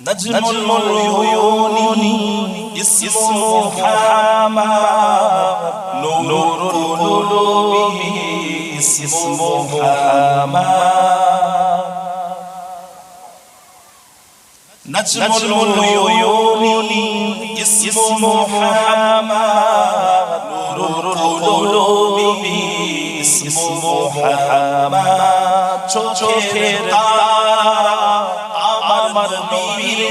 نجم العيون اسمه حماد نور القلوب اسمه حماد نجم العيون اسمه حماد نور القلوب اسمه حماد চোখের তারা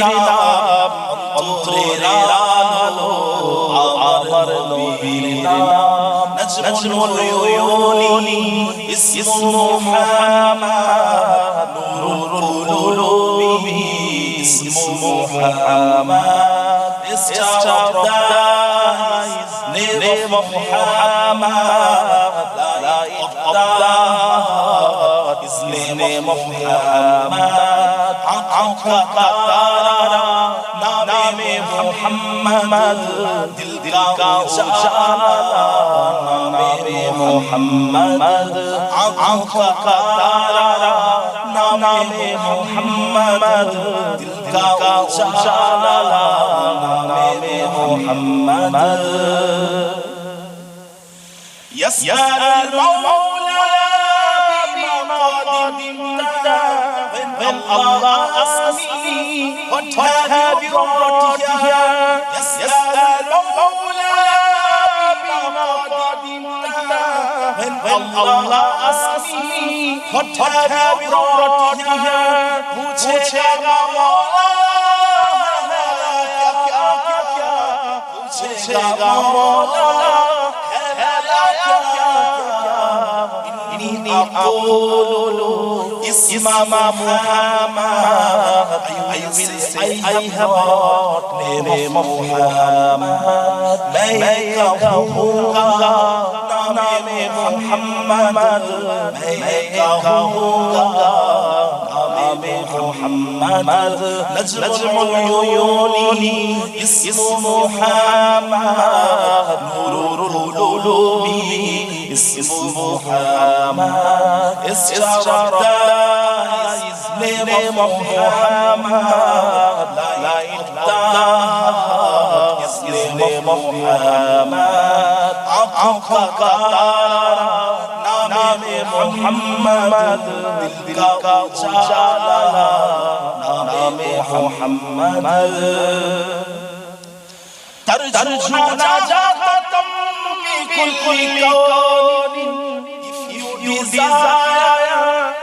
নাম অন্তরের আলো আমার নবীর নাম। Nazmul উয়ুনি ইসমু Muhammad Nurul উলুমি ইসমু Muhammad name of Muhammad, light آنکھوں کا تارا نام محمد دل کا اشارہ نام محمد آنکھوں کا تارا نام محمد دل کا اشارہ نام محمد يسأل المولى بما قدمت of Allah asked me, What have you brought here? Yes, yes, When Allah asks me, What have you brought here? Puchega Mola, Puchega Mola. إني أقول Isma Muhammad. I will say I have brought name of Muhammad. Make a hookah. Name Muhammad. Make a hookah. محمد نجم العيون اسم محمد نور القلوب اسم محمد استشرت اسم محمد لا إله اسم محمد عقبك Mohammad দিল কা উজালা নামে মোহাম্মদ। তর ঝুনা জাতা তুম কি কুল কুল কানি if you desire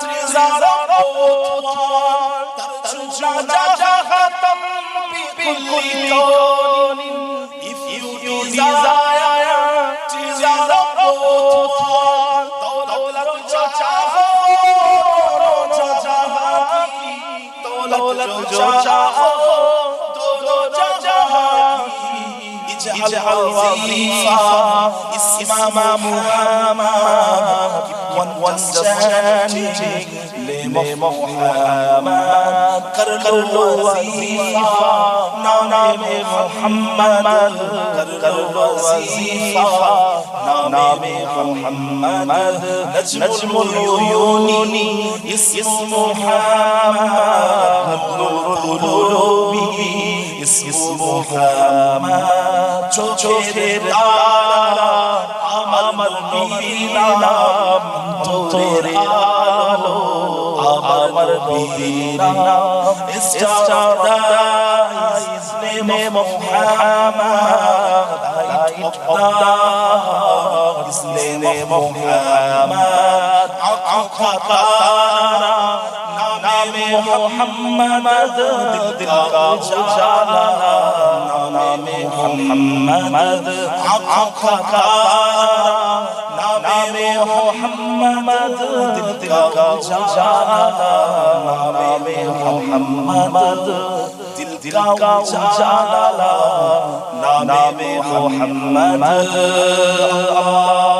ট্রিজার বোথ জাতা তুম কি কুল কুল কানি ইফ ইউ ডিজায়ার اجعل وظيفة اسمها محمد وانتجاني لمحمد كرل وظيفة نام محمد كرل وظيفة نام محمد نجم العيون اسم محمد نور قلوبي চোখের আমার নাম তোরে আলো, আমার নাম star দাইস name of Muhammad light of আঁখা তারা محمد دل کا اجالا نام محمد. آنکھوں کا نام محمد. دل کا اجالا نام محمد. دل کا اجالا نام محمد. اللہ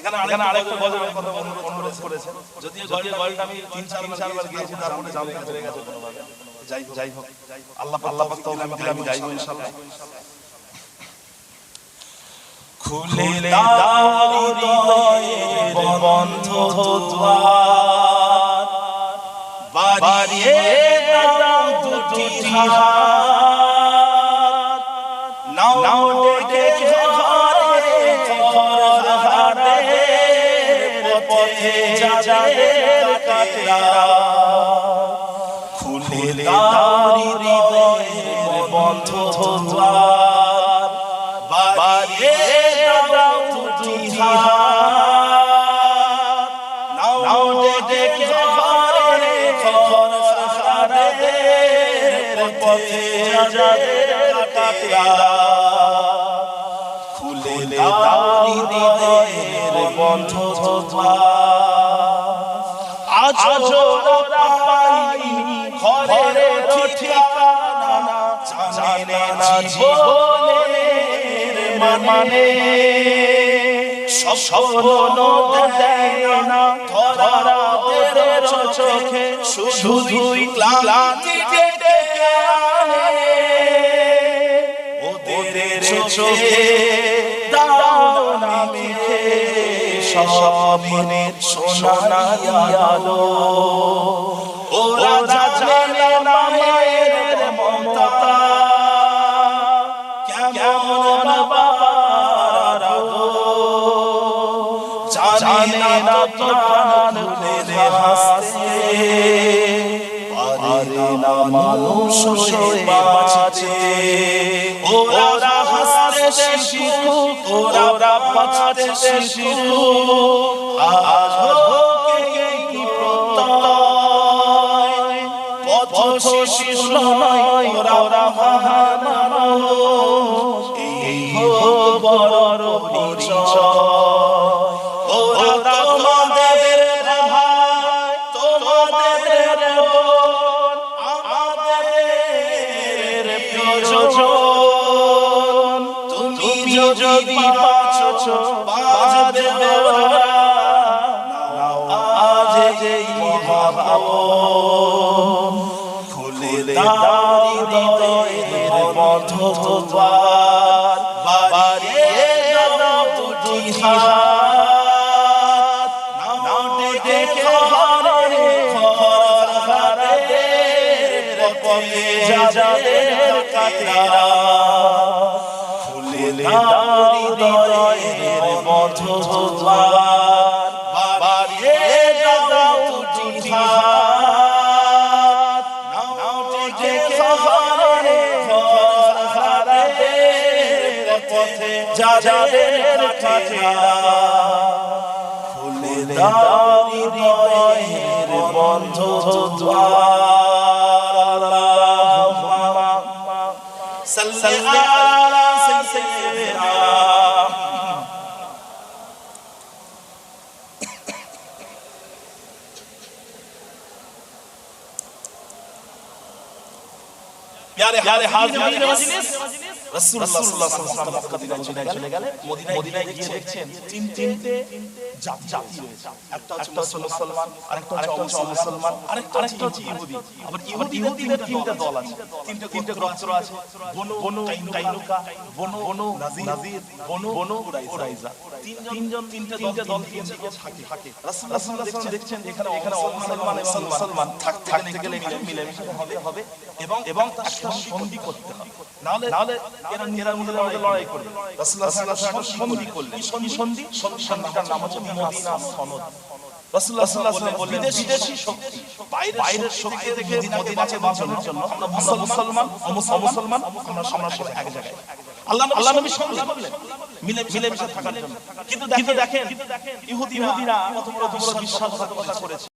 এখানে এখানে আরেকটা গজলের কথা অনুরোধ অনুরোধ করেছেন। যদিও যদিও গজলটা আমি তিন চার তিন চারবার গিয়েছি তারপরে জানতে পেরে গেছে কোনোভাবে যাই যাই হোক। আল্লাহ আল্লাহ পাক তো আমি দিলে আমি গাইবো ইনশাআল্লাহ। খুলে দাও বন্ধ দ্বার বাড়িয়ে দাও দুটি হাত। যাদের কাটেরা খুলে দাও হৃদয়ের বন্ধ দ্বার বাড়িয়ে দাও দুটি হাত। নাও ডেকে ঘরে ঘর হারে পথে যাদের কাটেরা খুলে বন্ধ আজ ঘরে জানে না জীবনের মানে। স্বপ্ন দেয় না ধরা ওদের চোখে শুধুই ক্লান্তি ডেকে ওদের চোখে দাও না মেঘে স্বপ্নের সোনালি আলো। ওরা জানে না মায়ের মমতা। কেমন বাবার জানে না প্রাণ খুলে হাসতে। না মানুষ ওরা বাঁচতে শিশু। আজ হোকে কি প্রত্যয়। পথ শিশু নয় ওরা ওরা যদি বাঁচো বাঁচবে আজ এই মহাভাবন খুলে দাও হৃদয়ের বন্ধ বাড়িয়ে দুটি হাত। পথে যাদের কাতেরা খুলে দাও হৃদয়ের বন্ধ বাড়িয়ে দাও দুটি হাত। নাও ডেকে ঘরে ঘর হারাতে পথে যাদের কাতেরা খুলে দাও হৃদয়ের বন্ধ দ্বার প্যারে হাজির মজলিস রাসূলুল্লাহ সাল্লাল্লাহু আলাইহি ওয়াসাল্লাম মক্কা থেকে চলে গেলেন মদিনায় গিয়ে দেখছেন তিন তিনটে জাতি রয়েছে একটা হচ্ছে মুসলমান আরেকটা হচ্ছে অমুসলমান আরেকটা হচ্ছে ইহুদি আবার ইহুদিদের তিনটা দল আছে তিনটে তিনটে গোত্র আছে বনু বনু কাইনুকা বনু বনু নাজির বনু বনু কুরাইজা তিনজন তিনটে তিনটে দল তিন থাকে থাকে রাসূলুল্লাহ সাল্লাল্লাহু দেখছেন এখানে এখানে অমুসলমান এবং মুসলমান থাকতে গেলে মিলেমিশে হবে হবে এবং এবং একটা সন্ধি করতে হবে। নাহলে নাহলে এরা এরা মধ্যে লড়াই করবে। রাসূলুল্লাহ সাল্লাল্লাহু আলাইহি ওয়াসাল্লাম সন্ধি করলেন। কি সন্ধি সন্ধিটার নাম হচ্ছে মদিনা সনদ। রাসূলুল্লাহ সাল্লাল্লাহু আলাইহি ওয়াসাল্লাম বললেন বিদেশি শক্তি বাইরের শক্তি থেকে মদিনাকে বাঁচানোর জন্য আমরা মুসলমান অমুসলমান আমরা আমরা এক জায়গায়। আল্লাহ আল্লাহ নবী সন্ধি করলেন। মিলে মিলে মিশে থাকার জন্য। কিন্তু দেখেন ইহুদিরা কত বড় বিশ্বাসঘাতকতা করেছে।